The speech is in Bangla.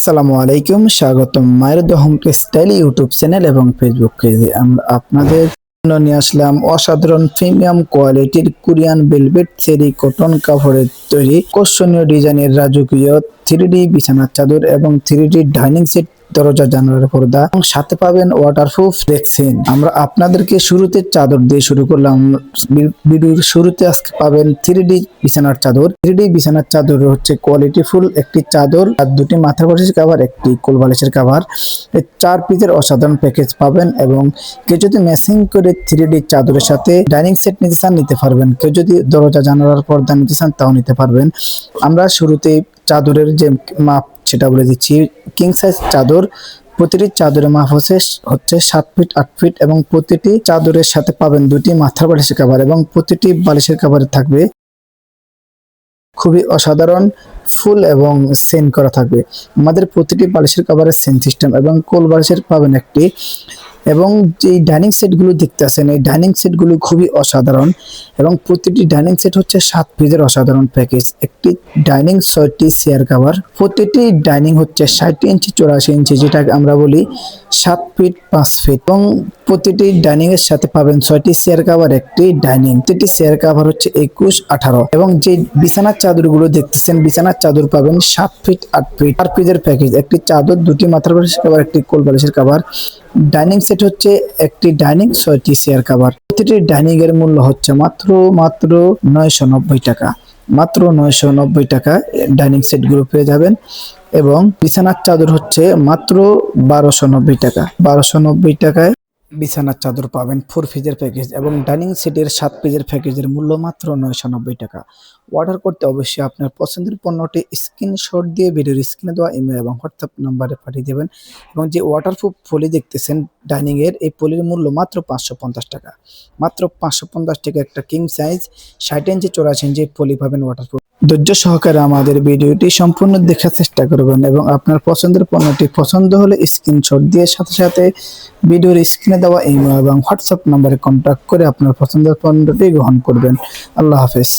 আসসালামু আলাইকুম, স্বাগতম মায়ের দহম হোম স্টাইল ইউটিউব চ্যানেল এবং ফেসবুক পেজে। আমরা আপনাদের জন্য নিয়ে আসলাম অসাধারণ প্রিমিয়াম কোয়ালিটির কোরিয়ান ভেলভেট চেরি কটন কাপড়ের তৈরি আকর্ষণীয় ডিজাইনের রাজকীয় থ্রি ডি বিছানার চাদর এবং থ্রি ডি ডাইনিং সেট দরজা জানালার পর্দা এবং সাথে পাবেন ওয়াটারপ্রুফ দেখছেন আমরা আপনাদেরকে শুরুতে চাদর দিয়ে শুরু করলাম। ভিডিওর শুরুতে আজকে পাবেন থ্রি ডি বিছানার চাদর। থ্রি ডি বিছানার চাদর হচ্ছে কোয়ালিটি ফুল একটি চাদর। আর দুটি মাথার বালিশের কাভার একটি কোল বালিশের কাভার চার পিসের অসাধারণ প্যাকেজ পাবেন এবং কেউ যদি ম্যাচিং করে থ্রি ডি চাদরের সাথে ডাইনিং সেট নিতে চান, নিতে পারবেন। কেউ যদি দরজা জানালার পর্দা নিতে চান, তাও নিতে পারবেন। আমরা শুরুতে চাদরের যে মাপ সেটা বলে দিচ্ছি। কিং সাইজ চাদর, প্রতিটি চাদরের মাপ হচ্ছে হচ্ছে সাত ফিট আট ফিট এবং প্রতিটি চাদরের সাথে পাবেন দুটি মাথার বালিশের কাভার এবং প্রতিটি বালিশের কাভারে থাকবে খুবই অসাধারণ ফুল এবং সেন করা থাকবে। আমাদের প্রতিটি বালিশের কাভারের সেন সিস্টেম এবং কোল বালিশের পাবেন একটি এবং যে ডাইনিং সেটগুলো দেখতে আছেন, এই ডাইনিং সেটগুলো খুবই অসাধারণ এবং প্রতিটি ডাইনিং সেট হচ্ছে সাত পিজের অসাধারণ প্যাকেজ একটি ডাইনিং ছয়টি চেয়ার কাভার প্রতিটি ডাইনিং হচ্ছে ষাট ইঞ্চি চৌরাশি ইঞ্চি যেটাকে আমরা বলি সাত ফিট, পাঁচ ফিট এবং প্রতিটি ডাইনিং এর সাথে পাবেন ছয়টি চেয়ার কাভার একটি ডাইনিং প্রতিটি চেয়ার কাভার হচ্ছে একুশ, আঠারো এবং যে বিছানার চাদরগুলো দেখতেছেন, বিছানার চাদর পাবেন সাত ফিট, আট ফিট। আর পিজের প্যাকেজ একটি চাদর, দুটি মাথার বালিশের কাভার একটি কোল বালিশের কাভার ডাইনিং সেট হচ্ছে একটি ডাইনিং ছয়টি চেয়ার কাভার প্রতিটি ডাইনিং এর মূল্য হচ্ছে মাত্র মাত্র নয়শো নব্বই টাকা। মাত্র নয়শো নব্বই টাকা ডাইনিং সেটগুলো পেয়ে যাবেন এবং বিছানার চাদর হচ্ছে মাত্র বারোশো নব্বই টাকা। বারোশো নব্বই টাকায় বিছানার চাদর পাবেন ফোর পিসের প্যাকেজ এবং ডাইনিং সেটের সাত পিসের প্যাকেজের মূল্য মাত্র নয়শো নব্বই টাকা। অর্ডার করতে অবশ্যই আপনার পছন্দের পণ্যটি স্ক্রিনশট দিয়ে ভিডিওর স্ক্রিনে দেওয়া ইমেল এবং হোয়াটসঅ্যাপ নাম্বারে পাঠিয়ে দেবেন এবং যে ওয়াটারপ্রুফ পলি দেখতেছেন ডাইনিংয়ের এই পলির মূল্য মাত্র পাঁচশো পঞ্চাশ টাকা। মাত্র পাঁচশো পঞ্চাশ টাকা একটা কিং সাইজ ষাট ইঞ্চি চৌরাশি ইঞ্চি পলি পাবেন ওয়াটারপ্রুফ ধৈর্য সহকারে আমাদের ভিডিওটি সম্পূর্ণ দেখার চেষ্টা করবেন এবং আপনার পছন্দের পণ্যটি পছন্দ হলে স্ক্রিনশট দিয়ে সাথে সাথে ভিডিওর স্ক্রিনে দেওয়া ইমেল এবং হোয়াটসঅ্যাপ নম্বরে কন্ট্যাক্ট করে আপনার পছন্দের পণ্যটি গ্রহণ করবেন। আল্লাহ হাফেজ।